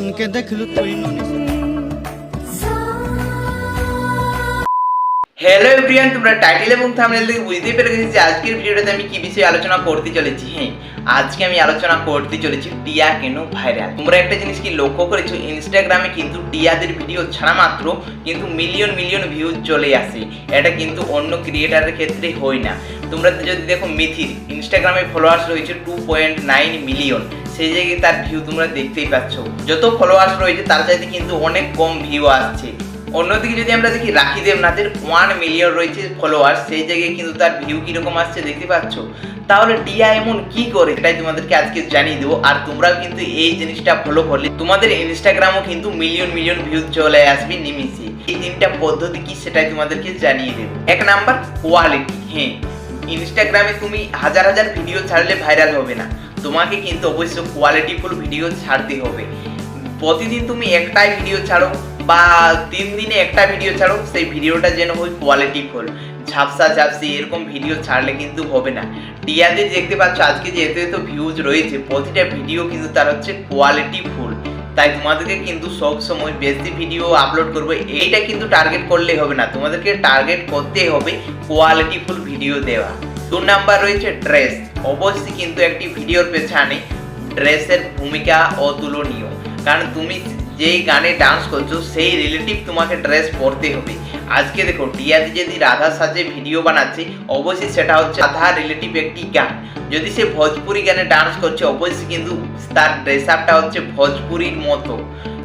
জনকে দেখলু তুই হ্যালো এভরিওয়ান তোমরা টাইটেল এবং থাম্বনেল থেকে বুঝতেই পেরে গেছি যে আজকের ভিডিওটাতে আমি কি বিষয়ে আলোচনা করতে চলেছি। হ্যাঁ আজকে আমি আলোচনা করতে চলেছি টিয়া কেন ভাইরাল? তোমরা একটা জিনিস কি লক্ষ্য করেছ? ইনস্টাগ্রামে কিন্তু টিয়াদের ভিডিও ছাড়া মাত্র কিন্তু মিলিয়ন মিলিয়ন ভিউজ চলে আসে। এটা কিন্তু অন্য ক্রিয়েটারের ক্ষেত্রে হয় না। তোমরা যদি দেখো মিথির ইনস্টাগ্রামে ফলোয়ার্স রয়েছে টু পয়েন্ট নাইন মিলিয়ন সেই জায়গায় তার ভিউ তোমরা দেখতেই পাচ্ছ। যত ফলোয়ার্স রয়েছে, তার চাইতে কিন্তু অনেক কম ভিউ আসছে। অন্যদিকে যদি আমরা দেখি, রাখি দেবনাথের ওয়ান মিলিয়ন রয়েছে ফলোয়ার সেই জায়গায় কিন্তু তার ভিউ কীরকম আসছে দেখতে পাচ্ছ? তাহলে টিয়া এমন কি করে? সেটাই তোমাদেরকে আজকে জানিয়ে দেবো। আর তোমরাও কিন্তু এই জিনিসটা ফলো করলে তোমাদের ইনস্টাগ্রামও কিন্তু মিলিয়ন মিলিয়ন ভিউ চলে আসবে নিমিশে এই তিনটা পদ্ধতি কি সেটাই তোমাদেরকে জানিয়ে দেবো। এক নাম্বার কোয়ালিটি হ্যাঁ। ইনস্টাগ্রামে তুমি হাজার হাজার ভিডিও ছাড়লে ভাইরাল হবে না। তোমাকে কিন্তু অবশ্যই কোয়ালিটিফুল ভিডিও ছাড়তে হবে। প্রতিদিন তুমি একটাই ভিডিও ছাড়ো বা তিন দিনে একটা ভিডিও ছাড়ো, সেই ভিডিওটা যেন হয় কোয়ালিটিফুল ঝাপসা ঝাপসি এরকম ভিডিও ছাড়লে কিন্তু হবে না। টিয়াদের দেখতে পাচ্ছ, আজকে যে এত এত ভিউজ রয়েছে, প্রতিটা ভিডিও কিন্তু তার হচ্ছে কোয়ালিটিফুল তাই তোমাদেরকে কিন্তু সব সময় বেশি ভিডিও আপলোড করবে। এইটা কিন্তু টার্গেট করলে হবে না। তোমাদেরকে টার্গেট করতে হবে কোয়ালিটিফুল ভিডিও দেওয়া। দু নাম্বার রয়েছে ড্রেস। অবশ্যই কিন্তু একটি ভিডিওর পেছনে ড্রেসের ভূমিকা অতুলনীয়। কারণ তুমি যেই গানে ডান্স করছ, সেই রিলেটিভ তোমাকে ড্রেস পরতে হবে। আজকে দেখো টিয়াদি যদি রাধা সাজে ভিডিও বানাচ্ছে, অবশ্যই সেটা হচ্ছে রাধা রিলেটিভ একটি গান। যদি সে ভোজপুরি গানে ডান্স করছে, অবশ্যই কিন্তু তার ড্রেস আপটা হচ্ছে ভোজপুরির মতো।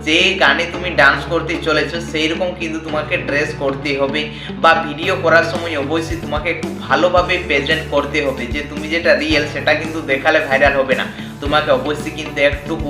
যে গানে তুমি ডান্স করতে চলেছো সেই রকম কিন্তু তোমাকে ড্রেস করতে হবে বা ভিডিও করার সময় অবশ্যই তোমাকে একটু ভালোভাবে প্রেজেন্ট করতে হবে। যে তুমি যেটা রিয়েল সেটা কিন্তু দেখালে ভাইরাল হবে না। তোমাকে অবশ্যই কিন্তু একটুকু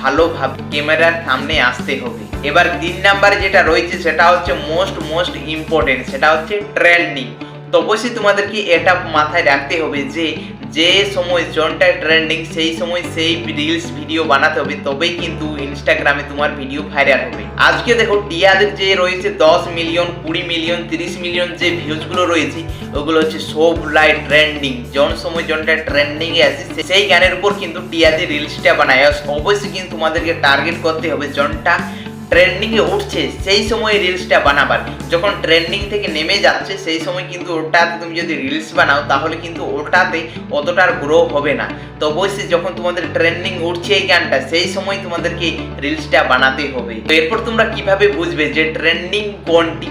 ভালোভাবে ক্যামেরার সামনে আসতে হবে। এবার তিন নাম্বারে যেটা রয়েছে, সেটা হচ্ছে মোস্ট মোস্ট ইম্পর্টেন্ট সেটা হচ্ছে ট্রেন্ডিং তো অবশ্যই তোমাদেরকে এটা মাথায় রাখতে হবে যে যে সময় জনটা ট্রেন্ডিং সেই সময় সেই রিলস ভিডিও বানাতে হবে, তবেই কিন্তু ইনস্টাগ্রামে তোমার ভিডিও ভাইরাল হবে। আজকে দেখো, টিয়াদের যে রয়েছে দশ মিলিয়ন কুড়ি মিলিয়ন তিরিশ মিলিয়ন যে ভিউজগুলো রয়েছে, ওগুলো হচ্ছে সব লাই ট্রেন্ডিং জন সময় জনটা ট্রেন্ডিং এ আছে, সে- সেই গানের উপর কিন্তু টিয়াদের রিলসটা বানায়। অবশ্যই কিন্তু তোমাদেরকে টার্গেট করতে হবে জনটা। ট্রেন্ডিং এ উঠছে, সেই সময় রিলসটা বানাবার। যখন ট্রেন্ডিং থেকে নেমে যাচ্ছে, সেই সময় কিন্তু ওটাতে তুমি যদি রিলস বানাও, তাহলে কিন্তু ওটাতে অতটার গ্রো হবে না। তো অবশ্যই যখন তোমাদের ট্রেন্ডিং উঠছে এই গানটা, সেই সময় তোমাদেরকে রিলসটা বানাতে হবে। তো এরপর তোমরা কীভাবে বুঝবে যে ট্রেন্ডিং কোনটি?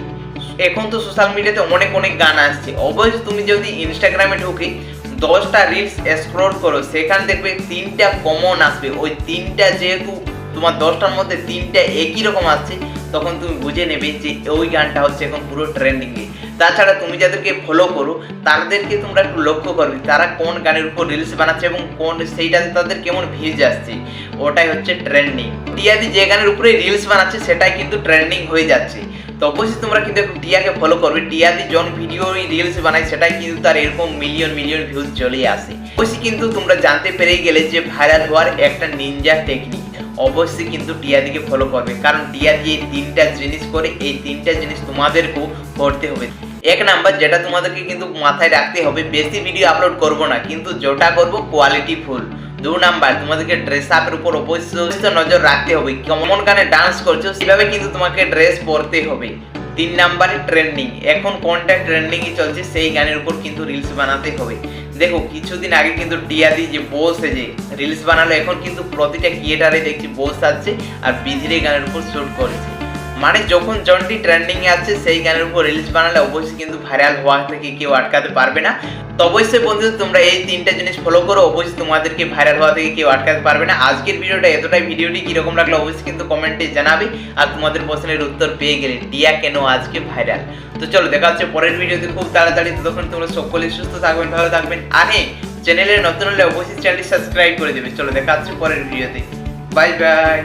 এখন তো সোশ্যাল মিডিয়াতে অনেক অনেক গান আসছে। অবশ্যই তুমি যদি ইনস্টাগ্রামে ঢুকে দশটা রিলস স্ক্রল করো, সেখানে দেখবে তিনটা কমন আসবে। ওই তিনটা যেহেতু তোমার দশটার মধ্যে তিনটা একই রকম আসছে, তখন তুমি বুঝে নেবে যে ওই গানটা হচ্ছে এখন পুরো ট্রেন্ডিংয়ে তাছাড়া তুমি যাদেরকে ফলো করো, তাদেরকে তোমরা একটু লক্ষ্য করবে, তারা কোন গানের উপর রিলস বানাচ্ছে এবং কোন সেইটাতে তাদের কেমন ভিউজ আসছে। ওটাই হচ্ছে ট্রেন্ডিং টিয়াদি যে গানের উপরে রিলস বানাচ্ছে, সেটাই কিন্তু ট্রেন্ডিং হয়ে যাচ্ছে। তো অবশ্যই তোমরা কিন্তু একটু টিয়াকে ফলো করবে। টিয়াদি জন ভিডিও রিলস বানায়, সেটাই কিন্তু তার এরকম মিলিয়ন মিলিয়ন ভিউজ চলে আসে। অবশ্যই কিন্তু তোমরা জানতে পেরে গেলে যে ভাইরাল হওয়ার একটা নিনজা টেকনিক অবশ্যই কিন্তু টিয়াদিকে ফলো করবে। কারণ টিয়াদি এই তিনটা জিনিস করে, এই তিনটা জিনিস তোমাদেরকেও করতে হবে। এক নাম্বার, যেটা তোমাদেরকে কিন্তু মাথায় রাখতে হবে, বেশি ভিডিও আপলোড করব না, কিন্তু যেটা করব কোয়ালিটি ফুল দু নাম্বার, তোমাদেরকে ড্রেস আপের উপর অবশ্যই নজর রাখতে হবে, কেমন গানে ডান্স করছ, সেভাবে কিন্তু তোমাকে ড্রেস পরতে হবে। তিন নাম্বারে ট্রেন্ডিং এখন কোনটা ট্রেন্ডিংই চলছে, সেই গানের উপর কিন্তু রিলস বানাতে হবে। দেখো, কিছুদিন আগে কিন্তু টিয়াদি যে বোস যে রিলস বানালো, এখন কিন্তু প্রতিটা ক্রিয়েটারে দেখছি বোস আছে আর বিধিরে গানের উপর শুট করেছে। মানে যখন জনটি ট্রেন্ডিং এ আছে, সেই গানের উপর রিলস বানালে অবশ্যই কিন্তু ভাইরাল হওয়া থেকে কেউ আটকাতে পারবে না। তো অবশ্যই বন্ধু তোমরা এই তিনটা জিনিস ফলো করো, অবশ্যই তোমাদেরকে ভাইরাল হওয়া থেকে কেউ আটকাতে পারবে না। আজকের ভিডিওটা এতটাই। ভিডিওটি কীরকম লাগল অবশ্যই কিন্তু কমেন্টে জানাবে আর তোমাদের প্রশ্নের উত্তর পেয়ে গেলে টিয়া কেন আজকে ভাইরাল তো চলো, দেখা হচ্ছে পরের ভিডিওতে খুব তাড়াতাড়ি। ততক্ষণ তোমরা সকলে সুস্থ থাকবেন, ভালো থাকবেন। আর হ্যাঁ চ্যানেলে নতুন হলে অবশ্যই চ্যানেলটি সাবস্ক্রাইব করে দেবে। চলো, দেখা হচ্ছে পরের ভিডিওতে। Bye bye